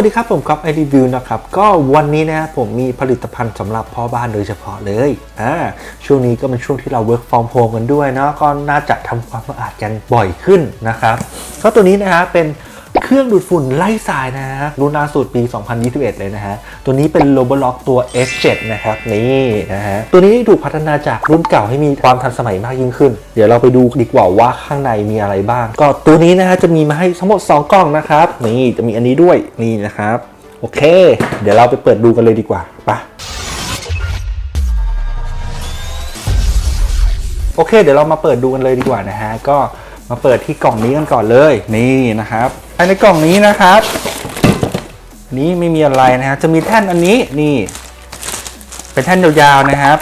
วัสดีครับผมครับไอรีวิวนะครับก็วันนี้นะครับผมมีผลิตภัณฑ์สำหรับพ่อบ้านโดยเฉพาะเลยอ่าช่วงนี้ก็เป็นช่วงที่เรา work from home กันด้วยเนาะก็น่าจะทำความสะอาดกันบ่อยขึ้นนะครับก็ตัวนี้นะฮะเป็น เครื่องดูดฝุ่นไล่ทรายนะฮะรุ่นล่าสุดปี 2021 เลยนะฮะ ตัวนี้เป็น r o b o l o c ตัว S7 นะครับ นี่นะฮะ ตัวนี้ถูกพัฒนาจากรุ่นเก่าให้มีความทันสมัยมากยิ่งขึ้น เดี๋ยวเราไปดูดีกว่าว่าข้างในมีอะไรบ้าง ก็ตัวนี้นะฮะจะมีมาให้ทั้งหมด 2 กล่องนะครับ นี่จะมีอันนี้ด้วยนี่นะครับ โอเค เดี๋ยวเราไปเปิดดูกันเลยดีกว่าไปโอเค เดี๋ยวเรามาเปิดดูกันเลยดีกว่านะฮะก็ มาเปิดที่กล่องนี้กันก่อนเลย นี่นะครับภายในกล่องนี้นะครับ นี้ไม่มีอะไรนะฮะจะมีแท่นอันนี้นี่ เป็นแท่นยาวๆนะครับ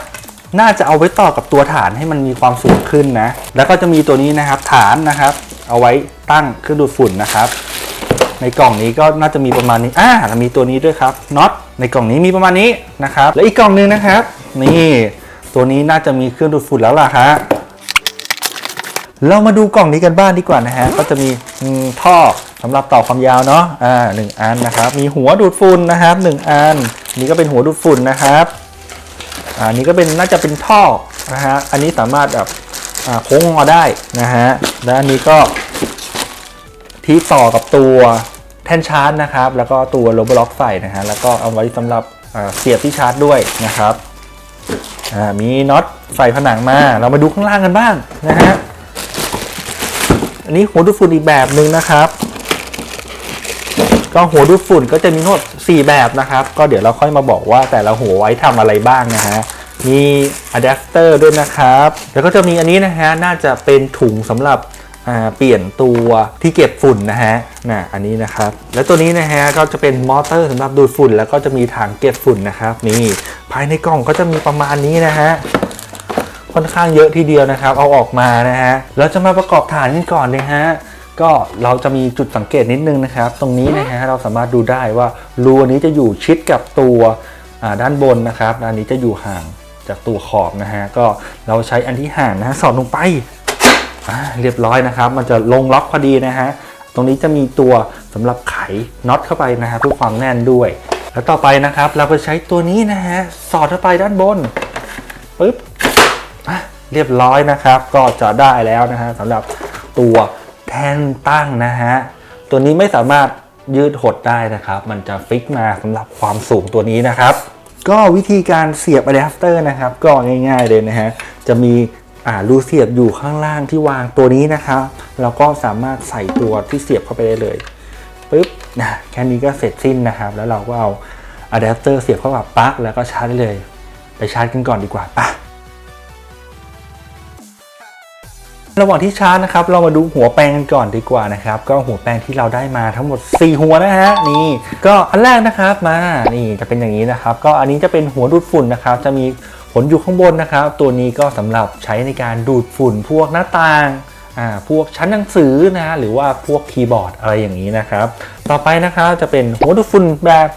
น่าจะเอาไว้ต่อกับตัวฐานให้มันมีความสูงขึ้นนะ แล้วก็จะมีตัวนี้นะครับ ฐานนะครับ เอาไว้ตั้งเครื่องดูดฝุ่นนะครับ ในกล่องนี้ก็น่าจะมีประมาณนี้อ่าแล้วมีตัวนี้ด้วยครับน็อตในกล่องนี้มีประมาณนี้นะครับ และอีกกล่องนึงนะครับ นี่ ตัวนี้น่าจะมีเครื่องดูดฝุ่นแล้วล่ะฮะ เรามาดูกล่องนี้กันบ้างดีกว่านะฮะ ก็จะมีท่อสำหรับต่อความยาวเนาะ อ่าหนึ่งอันนะครับ มีหัวดูดฝุ่นนะครับหนึ่งอัน นี่ก็เป็นหัวดูดฝุ่นนะครับ อ่า นี่ก็เป็นน่าจะเป็นท่อนะฮะ อันนี้สามารถแบบอ่าโค้งงอได้นะฮะ และอันนี้ก็ที่ต่อกับตัวแท่นชาร์จนะครับ แล้วก็ตัวโรบล็อกใส่นะฮะ แล้วก็เอาไว้สำหรับเสียบที่ชาร์จด้วยนะครับ อ่า มีน็อตใส่ผนังมา เรามาดูข้างล่างกันบ้างนะฮะ อันนี้หัวดูดฝุ่นอีกแบบหนึ่งนะครับ ก็หัวดูดฝุ่นก็จะมีทั้งหมด4แบบนะครับ ก็เดี๋ยวเราค่อยมาบอกว่าแต่ละหัวไว้ทำอะไรบ้างนะฮะมีอะแดปเตอร์ด้วยนะครับ แล้วก็จะมีอันนี้นะฮะน่าจะเป็นถุงสำหรับเปลี่ยนตัวที่เก็บฝุ่นนะฮะน่ะอันนี้นะครับ แล้วตัวนี้นะฮะก็จะเป็นมอเตอร์สำหรับดูดฝุ่น แล้วก็จะมีถังเก็บฝุ่นนะครับ นี่ภายในกล่องก็จะมีประมาณนี้นะฮะ ค่อนข้างเยอะทีเดียวนะครับ เอาออกมานะฮะเราจะมาประกอบฐานกันก่อนนะฮะก็เราจะมีจุดสังเกตนิดนึงนะครับ ตรงนี้นะฮะเราสามารถดูได้ว่ารูนี้จะอยู่ชิดกับตัวด้านบนนะครับอันนี้จะอยู่ห่างจากตัวขอบนะฮะก็เราใช้อันที่ห่างนะะสอดลงไปเรียบร้อยนะครับ มันจะลงล็อกพอดีนะฮะตรงนี้จะมีตัวสำหรับไขน็อตเข้าไปนะฮะเพื่อความแน่นด้วย แล้วต่อไปนะครับ เราก็ใช้ตัวนี้นะฮะสอดเข้าไปด้านบนปึ๊บ เรียบร้อยนะครับ ก็จะได้แล้วนะฮะสำหรับตัวแท่นตั้งนะฮะตัวนี้ไม่สามารถยืดหดได้นะครับ มันจะฟิกมาสำหรับความสูงตัวนี้นะครับ ก็วิธีการเสียบอะแดปเตอร์นะครับ ก็ง่าย ๆเลยนะฮะจะมีอ่ารูเสียบอยู่ข้างล่างที่วางตัวนี้นะครับเราก็สามารถใส่ตัวที่เสียบเข้าไปได้เลยปึ๊บนะแค่นี้ก็เสร็จสิ้นนะครับ แล้วเราก็เอาอะแดปเตอร์เสียบเข้ากับปลั๊กแล้วก็ชาร์จได้เลย ไปชาร์จกันก่อนดีกว่าป่ะ ระหว่างที่ชาร์จนะครับเรามาดูหัวแปรงกันก่อนดีกว่านะครับก็หัวแปรงที่เราได้มาทั้งหมด 4 หัวนะฮะนี่ก็อันแรกนะครับมานี่จะเป็นอย่างนี้นะครับ ก็อันนี้จะเป็นหัวดูดฝุ่นนะครับจะมีผลอยู่ข้างบนนะครับ ตัวนี้ก็สำหรับใช้ในการดูดฝุ่นพวกหน้าต่างอ่าพวกชั้นหนังสือนะฮะหรือว่าพวกคีย์บอร์ดอะไรอย่างนี้นะครับ ต่อไปนะครับจะเป็นหัวดูดฝุ่นแบบ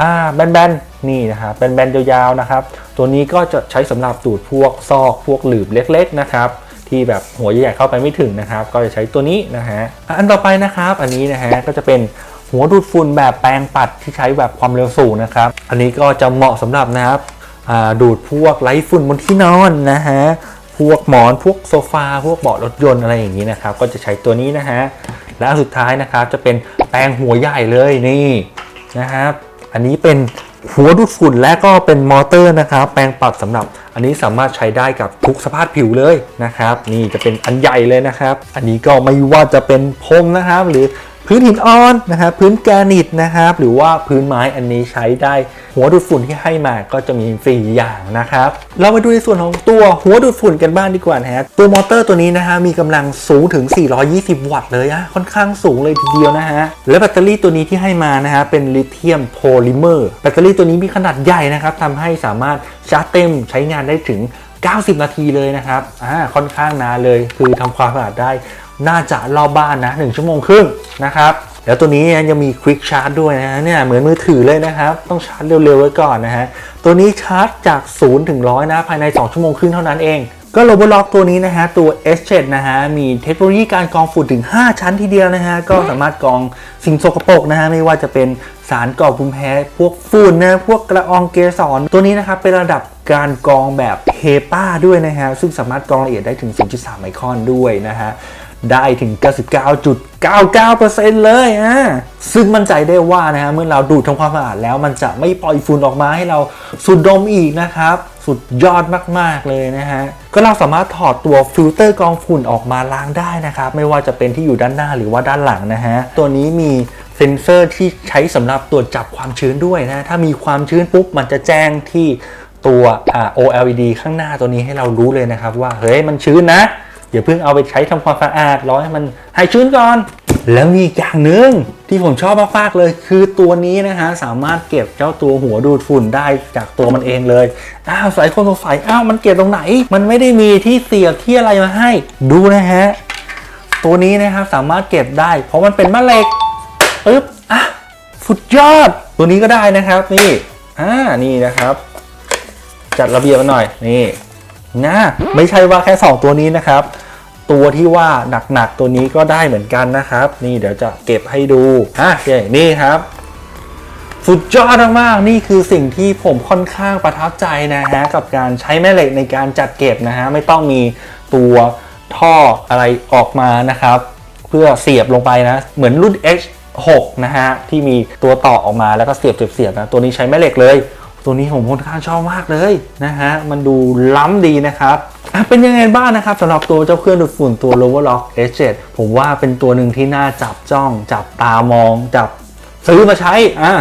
อ่าแบนๆนี่นะครับแบนๆยาวๆนะครับ ตัวนี้ก็จะใช้สำหรับดูดพวกซอกพวกหลืบเล็ก ๆนะครับ ที่แบบหัวใหญ่ๆเข้าไปไม่ถึงนะครับ ก็จะใช้ตัวนี้นะฮะอันต่อไปนะครับ อันนี้นะฮะก็จะเป็นหัวดูดฝุ่นแบบแปรงปัดที่ใช้แบบความเร็วสูงนะครับ อันนี้ก็จะเหมาะสำหรับนะครับดูดพวกไร้ฝุ่นบนที่นอนนะฮะพวกหมอนพวกโซฟาพวกเบาะรถยนต์อะไรอย่างนี้นะครับ ก็จะใช้ตัวนี้นะฮะและสุดท้ายนะครับจะเป็นแปรงหัวใหญ่เลยนี่นะครับ อันนี้เป็น หัวดูดฝุ่นและก็เป็นมอเตอร์นะครับแปรงปัดสำหรับ อันนี้สามารถใช้ได้กับทุกสภาพผิวเลยนะครับ นี่จะเป็นอันใหญ่เลยนะครับ อันนี้ก็ไม่ว่าจะเป็นพรมนะครับ หรือ พื้นหินอ่อนนะครับพื้นแกรนิตนะครับ หรือว่าพื้นไม้อันนี้ใช้ได้ หัวดูดฝุ่นที่ให้มาก็จะมีสี่อย่างนะครับ เรามาดูในส่วนของตัวหัวดูดฝุ่นกันบ้างดีกว่านะฮะตัวมอเตอร์ตัวนี้นะฮะมีกำลังสูงถึง 420 วัตต์เลยอะค่อนข้างสูงเลยทีเดียวนะฮะและแบตเตอรี่ตัวนี้ที่ให้มานะฮะเป็นลิเธียมโพลิเมอร์แบตเตอรี่ตัวนี้มีขนาดใหญ่นะครับทำให้สามารถชาร์จเต็มใช้งานได้ถึง 90 นาทีเลยนะครับอ่าค่อนข้างนานเลยคือทำความสะอาดได้ น่าจะรอบบ้านนะ 1 ชั่วโมงครึ่งนะครับ แล้วตัวนี้ยังมีควิกชาร์จด้วยนะเนี่ยเหมือนมือถือเลยนะครับ ต้องชาร์จเร็วๆไว้ก่อนนะฮะ ตัวนี้ชาร์จจาก 0 ถึง 100 นะ ภายใน 2 ชั่วโมงครึ่งเท่านั้นเองก็โรบล็อกตัวนี้นะฮะ ตัว S7 นะฮะ มีเทคโนโลยีการกรองฝุ่นถึง 5 ชั้นทีเดียวนะฮะ ก็สามารถกรองสิ่งสกปรกนะฮะ ไม่ว่าจะเป็นสารก่อภูมิแพ้ พวกฝุ่นนะพวกกระอองเกสรตัวนี้นะครับ เป็นระดับการกรองแบบเฮป้าด้วยนะฮะ ซึ่งสามารถกรองละเอียดได้ถึง 0.3 ไมครอนด้วยนะฮะ ได้ถึง 99.99%เลยอะซึ่งมั่นใจได้ว่านะฮะเมื่อเราดูดทำความสะอาดแล้วมันจะไม่ปล่อยฝุ่นออกมาให้เราสูดดมอีกนะครับ สุดยอดมากๆเลยนะฮะ ก็เราสามารถถอดตัวฟิลเตอร์กรองฝุ่นออกมาล้างได้นะครับ ไม่ว่าจะเป็นที่อยู่ด้านหน้าหรือว่าด้านหลังนะฮะ ตัวนี้มีเซนเซอร์ที่ใช้สำหรับตรวจจับความชื้นด้วยนะ ถ้ามีความชื้นปุ๊บมันจะแจ้งที่ตัว OLED ข้างหน้าตัวนี้ให้เรารู้เลยนะครับว่าเฮ้ยมันชื้นนะ อย่าเพิ่งเอาไปใช้ทำความสะอาดรอให้มันหายชื้นก่อน แล้วมีอย่างหนึ่งที่ผมชอบมากๆเลย คือตัวนี้นะฮะสามารถเก็บเจ้าตัวหัวดูดฝุ่นได้จากตัวมันเองเลยอ้าวหลายคนสงสัยอ้าวมันเก็บตรงไหน มันไม่ได้มีที่เสียบที่อะไรมาให้ ดูนะฮะตัวนี้นะครับสามารถเก็บได้ เพราะมันเป็นแม่เหล็กปึ๊บอะสุดยอด ตัวนี้ก็ได้นะครับนี่อ่านี่นะครับ จัดระเบียบมาหน่อยนี่ นะไม่ใช่ว่าแค่ 2 ตัวนี้นะครับ ตัวที่ว่าหนักๆตัวนี้ก็ได้เหมือนกันนะครับ นี่เดี๋ยวจะเก็บให้ดูอะโอเคนี่ครับ สุดยอดมากๆนี่คือสิ่งที่ผมค่อนข้างประทับใจนะฮะกับการใช้แม่เหล็กในการจัดเก็บนะฮะไม่ต้องมีตัวท่ออะไรออกมานะครับ เพื่อเสียบลงไปนะ เหมือนรุ่น H6 นะฮะที่มีตัวต่อออกมาแล้วก็เสียบเสียบเสียบนะตัวนี้ใช้แม่เหล็กเลย ตัวนี้ผมค่อนข้างชอบมากเลยนะฮะ มันดูล้ำดีนะครับเป็นยังไงบ้างนะครับสำหรับตัวเจ้าเครื่องดูดฝุ่นตัว Loverlock S7 ผมว่าเป็นตัวหนึ่งที่น่าจับจ้อง จับตามอง จับซื้อมาใช้อะ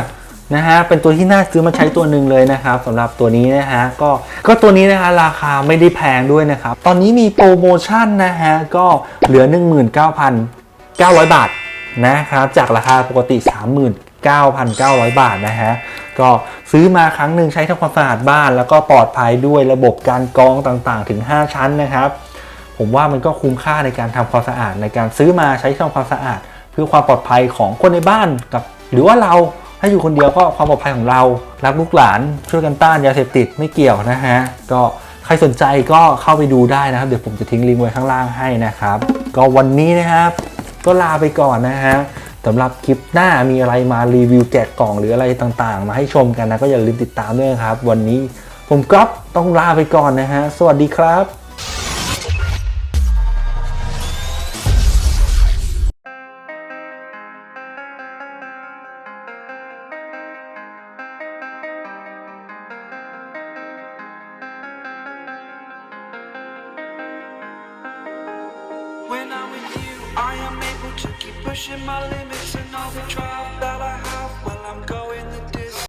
นะฮะเป็นตัวที่น่าซื้อมาใช้ตัวหนึ่งเลยนะครับสำหรับตัวนี้นะฮะก็ก็ตัวนี้นะฮะราคาไม่ได้แพงด้วยนะครับ ตอนนี้มีโปรโมชั่นนะฮะก็เหลือ 19,900 บาทนะครับจากราคาปกติ 39,900 บาทนะฮะ ก็ซื้อมาครั้งหนึ่งใช้ทำความสะอาดบ้าน แล้วก็ปลอดภัยด้วยระบบการกรองต่างๆ ถึง 5 ชั้นนะครับ ผมว่ามันก็คุ้มค่าในการทำความสะอาดในการซื้อมาใช้ทำความสะอาด เพื่อความปลอดภัยของคนในบ้านกับ หรือว่าเราถ้าอยู่คนเดียวก็ความปลอดภัยของเรา รักลูกหลานช่วยกันต้านยาเสพติดไม่เกี่ยวนะฮะก็ใครสนใจก็เข้าไปดูได้นะครับ เดี๋ยวผมจะทิ้งลิงก์ไว้ข้างล่างให้นะครับ ก็วันนี้นะครับ ก็ลาไปก่อนนะฮะ สำหรับคลิปหน้ามีอะไรมารีวิวแจกกล่องหรืออะไรต่างๆ มาให้ชมกันนะก็อย่าลืมติดตามด้วยครับ วันนี้ผมก๊อฟต้องลาไปก่อนนะฮะ สวัสดีครับ When I'm with you, I am able to keep pushing my limits and all the drive that I